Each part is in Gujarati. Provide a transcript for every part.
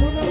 una.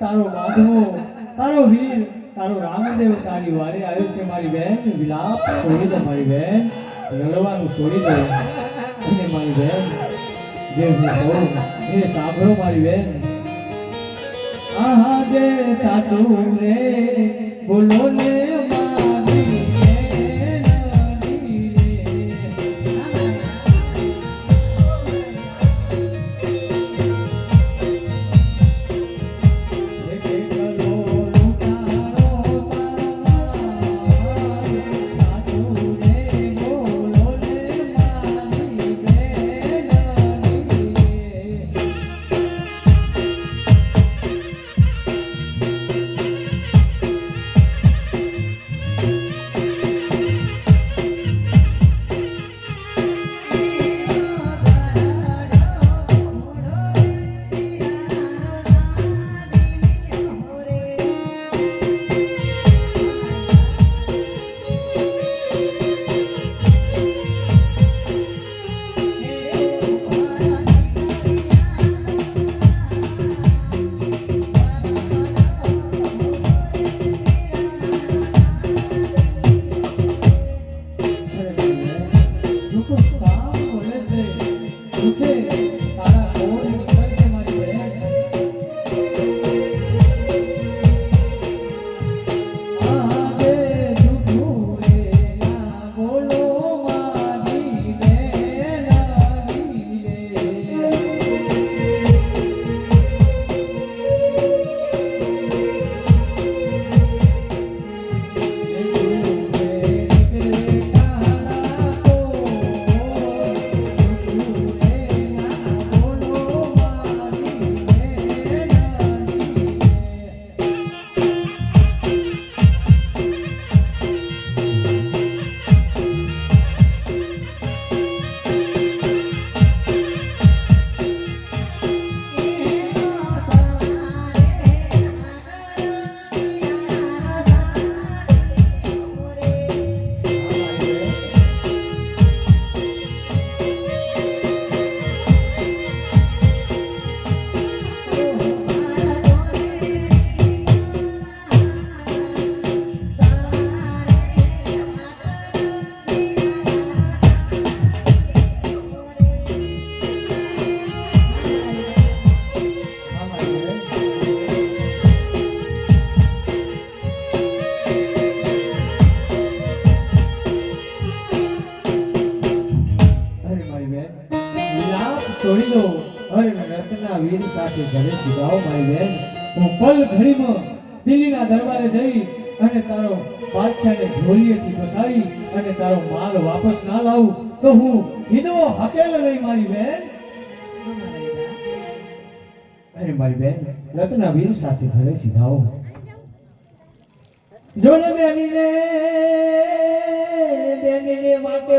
તારો માધવો, તારો વીર, તારો રામદેવ, તારી વારે આવ્યો છે મારી બેન, વિલાપ છોડી દે મારી બેન, રડવાનું છોડી દે. અને મારી બેન, જે હું કહું એ સાંભળો મારી બેન. આહા જે સાચું રે, બોલો ને. વિલાપ છોડી દો રત્ના વીર સાથે ઘરે સીધાઓ મારી બેન. હું પલ ઘડીમાં દિલ્હીના દરબારે જઈ અને તારો બાદશાહને ઢોલીએથી ફસાવી અને તારો માલ વાપસ ના લાવું તો હું હિદવો હકેલ નહીં, મારી બેન. અરે, મારી બેન, રત્ના વીર સાથે ઘરે સીધાઓ. જોને બેની માટે